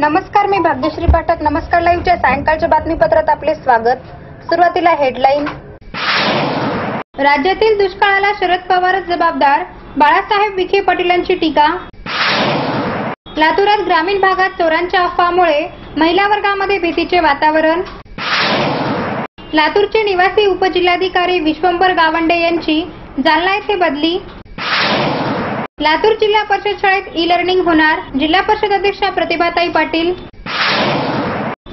नमस्कार मी भाग्यश्री पाठक. नमस्कार लाईव्हच्या सायंकाळच्या बातमीपत्रात आपले स्वागत. सुरुवातीला हेडलाईन. राज्यातील दुष्काळाला शरद पवारच जबाबदार. बाळासाहेब विखे पाटीलांची टीका. लातूरात ग्रामीण भागात चोरांच्या अफवामुळे महिला वर्गामध्ये भीतीचे वातावरण. लातूरचे निवासी उपजिल्हाधिकारी विश्वंभर गावंडे यांची जालना येथे बदली. लातूर जिल्हा परिषद शाळेत ई लर्निंग होणार. जिल्हा परिषद अध्यक्षा प्रतिभाताई पाटील.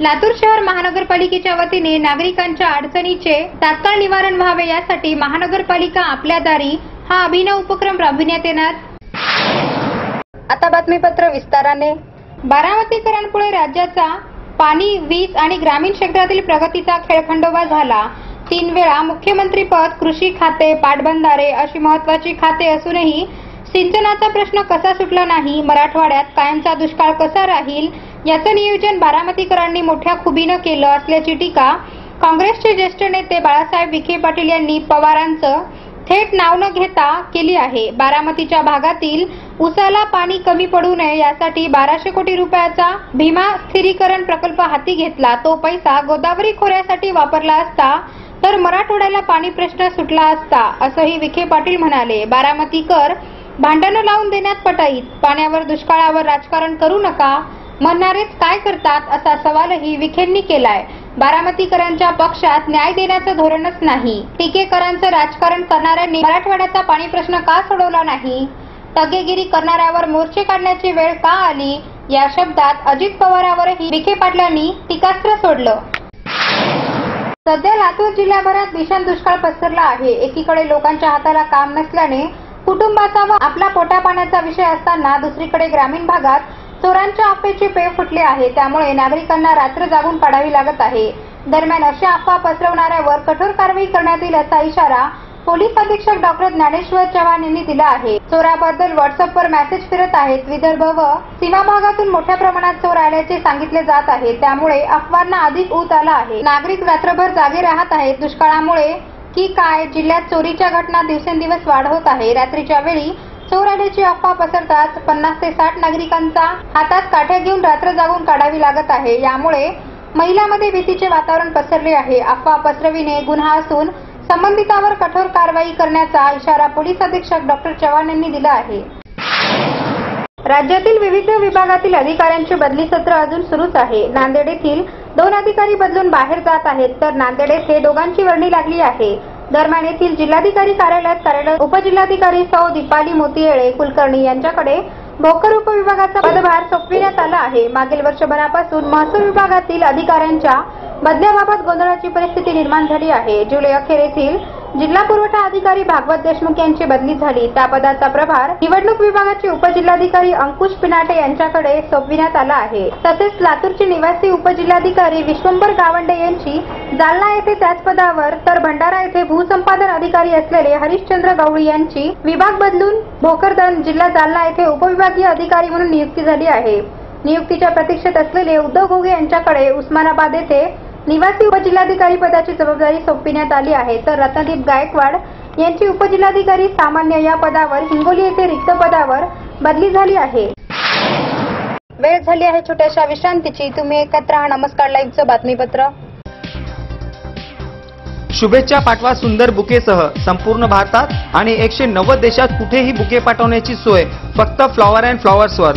लातूर शहर महानगरपालिकेच्या वतीने नागरिकांच्या अडचणीचे तात्काळ निवारण व्हावे यासाठी महानगरपालिका आपल्या दारी हा अभिनव उपक्रम राबविण्यात येणार. आता बातमीपत्र विस्ताराने. बारामतीकरांपुढे राज्याचा पाणी वीज आणि ग्रामीण क्षेत्रातील प्रगतीचा खेळखंडोबा झाला. तीन वेळा मुख्यमंत्रीपद कृषी खाते पाटबंधारे अशी महत्वाची खाते असूनही सिंचनाचा प्रश्न कसा सुटला नाही? मराठवाड्यात कायमचा दुष्काळ कसा राहील? याचं नियोजन बारामतीकरांनी मोठ्या खुबीनं केलं असल्याची टीका काँग्रेसचे ज्येष्ठ नेते बाळासाहेब विखे पाटील यांनी पवारांचं थेट नाव न घेता केली आहे. बारामतीच्या भागातील उसाला पाणी कमी पडू नये यासाठी बाराशे कोटी रुपयाचा भीमा स्थिरीकरण प्रकल्प हाती घेतला. तो पैसा गोदावरी खोऱ्यासाठी वापरला असता तर मराठवाड्याला पाणी प्रश्न सुटला असता असंही विखे पाटील म्हणाले. बारामतीकर भांडणं लावून देण्यात पटाईत. पाण्यावर दुष्काळावर राजकारण करू नका. म्हणणारेच काय करतात असा सवालही विखेंनी केलाय. बारामतीकरांच्या पक्षात न्याय देण्याचं धोरणच नाही. टीकेकरांचं राजकारण करणाऱ्यांनी मराठवाड्याचा पाणी प्रश्न का सोडवला नाही? तगेगिरी करणाऱ्यावर मोर्चे काढण्याची वेळ का आली? या शब्दात अजित पवारावरही विखे पाटलांनी टीकास्त्र सोडलं. सध्या लातूर जिल्ह्याभरात भीषण दुष्काळ पसरला आहे. एकीकडे लोकांच्या हाताला काम नसल्याने कुटुंबाचा व आपला पोटापाण्याचा विषय असताना दुसरीकडे ग्रामीण भागात चोरांच्या अफवेची पेव फुटली आहे. त्यामुळे नागरिकांना रात्र जागून पाडावी लागत आहे. दरम्यान अशा अफवा पसरवणाऱ्यावर कठोर कारवाई करण्यात येईल असा इशारा पोलीस अधीक्षक डॉक्टर ज्ञानेश्वर चव्हाण यांनी दिला आहे. चोराबद्दल व्हॉट्सअपवर मेसेज फिरत आहेत. विदर्भ व सीमा भागातून मोठ्या प्रमाणात चोर आल्याचे सांगितले जात आहे. त्यामुळे अफवांना अधिक ऊत आला आहे. नागरिक रात्रभर जागे राहत आहेत. दुष्काळामुळे की काय? जिल्ह्यात चोरीच्या घटना दिवसेंदिवस वाढवत आहे. रात्रीच्या वेळी चोर आल्याची अफवा पसरताच पन्नास ते साठ नागरिकांचा हातात काठ्या घेऊन रात्र जागून काढावी लागत आहे. यामुळे महिलांमध्ये भीतीचे वातावरण पसरले आहे. अफवा पसरविणे गुन्हा असून संबंधितावर कठोर कारवाई करण्याचा इशारा पोलीस अधीक्षक डॉक्टर चव्हाण यांनी दिला आहे. राज्यातील विविध विभागातील अधिकाऱ्यांची बदली सत्र अजून सुरूच आहे. नांदेड येथील दोन अधिकारी बदलून बाहेर जात आहेत तर नांदेड येथे दोघांची वर्णी लागली आहे. दरम्यान येथील जिल्हाधिकारी कार्यालयात कार्यरत उपजिल्हाधिकारी सौ दीपाली मोतीयेळे कुलकर्णी यांच्याकडे भोकर उपविभागाचा पदभार सोपविण्यात आला आहे. मागील वर्षभरापासून महसूल विभागातील अधिकाऱ्यांच्या बदल्याबाबत गोंधळाची परिस्थिती निर्माण झाली आहे. जुलै अखेर येथील जिल्हा पुरवठा अधिकारी भागवत देशमुख यांची बदली झाली. त्या पदाचा प्रभार निवडणूक विभागाचे उपजिल्हाधिकारी अंकुश पिनाटे यांच्याकडे सोपविण्यात आला आहे. तसेच लातूरचे निवासी उपजिल्हाधिकारी विश्वंभर गावंडे यांची जालना येथे त्याच पदावर तर भंडारा येथे भूसंपादन अधिकारी असलेले हरिश्चंद्र गवळी यांची विभाग बदलून भोकरदन जिल्हा जालना येथे उपविभागीय अधिकारी म्हणून नियुक्ती झाली आहे. नियुक्तीच्या प्रतीक्षेत असलेले उद्धव घोगे यांच्याकडे उस्मानाबाद येथे निवासी उपजिल्हाधिकारी पदाची जबाबदारी सोपविण्यात आली आहे. तर रत्नदीप गायकवाड यांची उपजिल्हाधिकारी सामान्य या पदावर हिंगोली येथे रिक्त पदावर बदली झाली आहे. वेळ झाली आहे छोट्याशा विश्रांतीची. तुम्ही एकत्र राहा. नमस्कार. लाईव्हचं बातमीपत्र. शुभेच्छा पाठवा सुंदर बुकेसह. संपूर्ण भारतात आणि एकशे नव्वद देशात कुठेही बुके पाठवण्याची सोय. फक्त फ्लॉवर अँड फ्लॉवर्सवर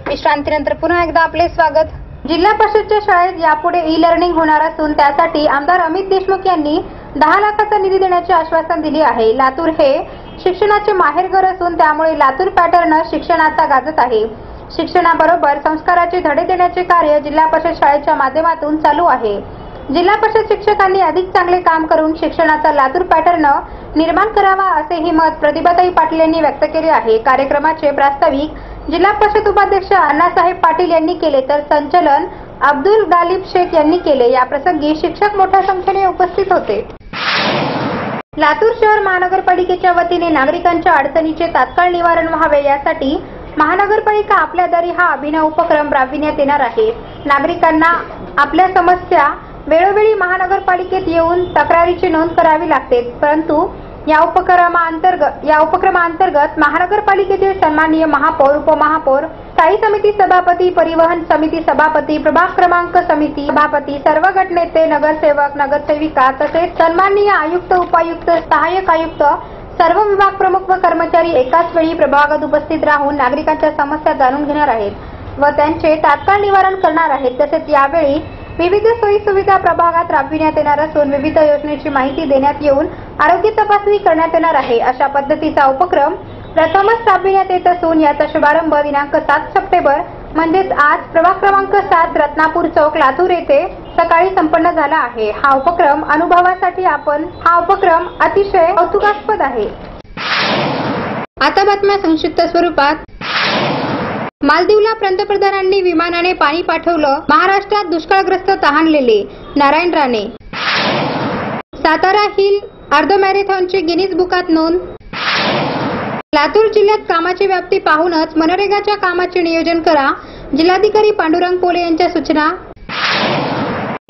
विश्रांतीनंतर पुन्हा एकदा आपले स्वागत. जिल्हा परिषदच्या शाळेत यापुढे ई लर्निंग होणार असून त्यासाठी आमदार अमित देशमुख यांनी दहा लाखाचा निधी देण्याचे आश्वासन दिले आहे. लातूर हे शिक्षणाचे माहेरघर असून त्यामुळे लातूर पॅटर्न शिक्षणाचा गाजत आहे. शिक्षणाबरोबर संस्काराचे धडे देण्याचे कार्य जिल्हा परिषद शाळेच्या माध्यमातून चालू आहे. जिल्हा परिषद शिक्षकांनी अधिक चांगले काम करून शिक्षणाचा लातूर पॅटर्न निर्माण करावा असेही मत प्रतिभाताई पाटील यांनी व्यक्त केले आहे. कार्यक्रमाचे प्रास्ताविक जिल्हा परिषद उपाध्यक्ष अण्णासाहेब पाटील यांनी केले तर संचलन अब्दुल गालिब शेख यांनी केले. या प्रसंगी शिक्षक मोठ्या संख्येने उपस्थित होते. लातूर शहर महानगरपालिकेच्या वतीने नागरिकांच्या अडचणीचे तात्काळ निवारण व्हावे यासाठी महानगरपालिका आपल्या दारी हा अभिनव उपक्रम राबविण्यात येणार आहे. नागरिकांना आपल्या समस्या वेळोवेळी महानगरपालिकेत येऊन तक्रारीची नोंद करावी लागते परंतु या उपक्रमाअंतर्गत या उपक्रमाअंतर्गत महानगरपालिकेतील सन्माननीय महापौर उपमहापौर स्थायी समिती सभापती परिवहन समिती सभापती प्रभाग क्रमांक समिती सभापती सर्व गटनेते नगरसेवक नगरसेविका तसेच सन्माननीय आयुक्त उपायुक्त सहाय्यक आयुक्त सर्व विभाग प्रमुख व कर्मचारी एकाच वेळी प्रभागात उपस्थित राहून नागरिकांच्या समस्या जाणून घेणार आहेत व त्यांचे तात्काळ निवारण करणार आहेत. तसेच यावेळी विविध सोयी सुविधा प्रभागात राबविण्यात येणार असून विविध योजनेची माहिती देण्यात येऊन आरोग्य तपासणी करण्यात येणार आहे अशा पद्धतीचा उपक्रम प्रथमच राबविण्यात येत असून याचा शुभारंभ दिनांक सात सप्टेंबर म्हणजेच आज प्रभाग क्रमांक सात रत्नापूर चौक लातूर येथे सकाळी संपन्न झाला आहे. हा उपक्रम अनुभवासाठी आपण हा उपक्रम अतिशय कौतुकास्पद आहे. आता बातम्या संक्षिप्त स्वरूपात. मालदीवला पंतप्रधानांनी विमानाने पाणी पाठवलं महाराष्ट्रात दुष्काळग्रस्त तहानलेले नारायण राणे सातारा हिल अर्ध मॅरेथॉनची गिनीज बुकात नोंद. लातूर जिल्ह्यात कामाची व्याप्ती पाहूनच मनरेगाच्या कामाचे नियोजन करा जिल्हाधिकारी पांडुरंग पोले यांच्या सूचना.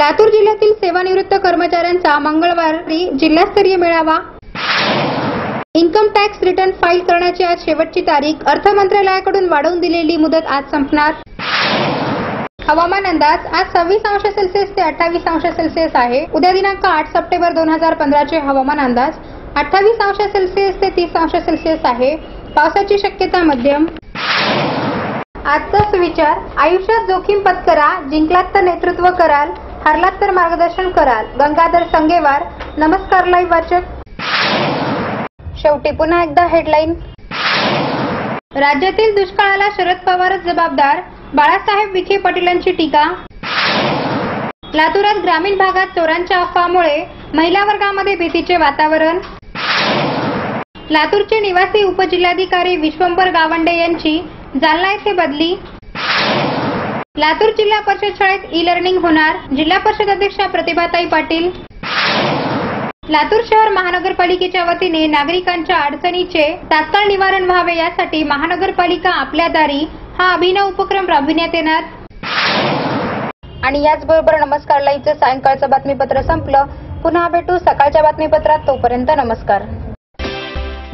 लातूर जिल्ह्यातील सेवानिवृत्त कर्मचाऱ्यांचा मंगळवारी जिल्हास्तरीय मेळावा. इन्कम टॅक्स रिटर्न फाईल करण्याची आज शेवटची तारीख. अर्थ मंत्रालयाकडून वाढवून दिलेली मुदत आज संपणार. हवामान अंदाज. आज सव्वीस अंश सेल्सिअस ते अठ्ठावीस अंश सेल्सिअस आहे. उद्या दिनांक आठ सप्टेंबर दोन हजार पंधराचे हवामान अंदाज. अठ्ठावीस अंश सेल्सिअस ते तीस अंश सेल्सिअस आहे. पावसाची शक्यता मध्यम. आजचा सुविचार. आयुष्यात जोखीम पत्करा जिंकलात तर नेतृत्व कराल हरलात तर मार्गदर्शन कराल. गंगाधर संगेवार. नमस्कार लाईव्ह वाचक. शेवटी पुन्हा एकदा हेडलाईन राज्यातील दुष्काळाला शरद पवारच जबाबदार. बाळासाहेब विखे पाटीलांची टीका. लातूरात ग्रामीण भागात चोरांच्या अफवामुळे महिला वर्गामध्ये भीतीचे वातावरण. लातूरचे निवासी उपजिल्हाधिकारी विश्वंभर गावंडे यांची जालना येथे बदली. लातूर जिल्हा परिषद शाळेत ई लर्निंग होणार. जिल्हा परिषद अध्यक्षा प्रतिभाताई पाटील. लातूर शहर महानगरपालिकेच्या वतीने नागरिकांच्या अडचणीचे तात्काळ निवारण व्हावे यासाठी महानगरपालिका आपल्या दारी हा अभिनव उपक्रम राबविण्यात येणार. आणि याचबरोबर नमस्कार लाईव्हचं सायंकाळचं बातमीपत्र संपलं. पुन्हा भेटू सकाळच्या बातमीपत्रात. तोपर्यंत नमस्कार.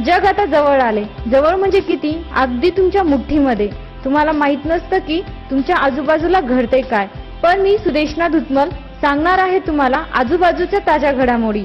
जग आता जवळ आले. जवळ म्हणजे किती? अगदी तुमच्या मुठ्ठीमध्ये. तुम्हाला माहीत नसतं की तुमच्या आजूबाजूला घडते काय. पण मी सुदेशना धुतमल सांगणार आहे तुम्हाला आजूबाजूच्या ताज्या घडामोडी.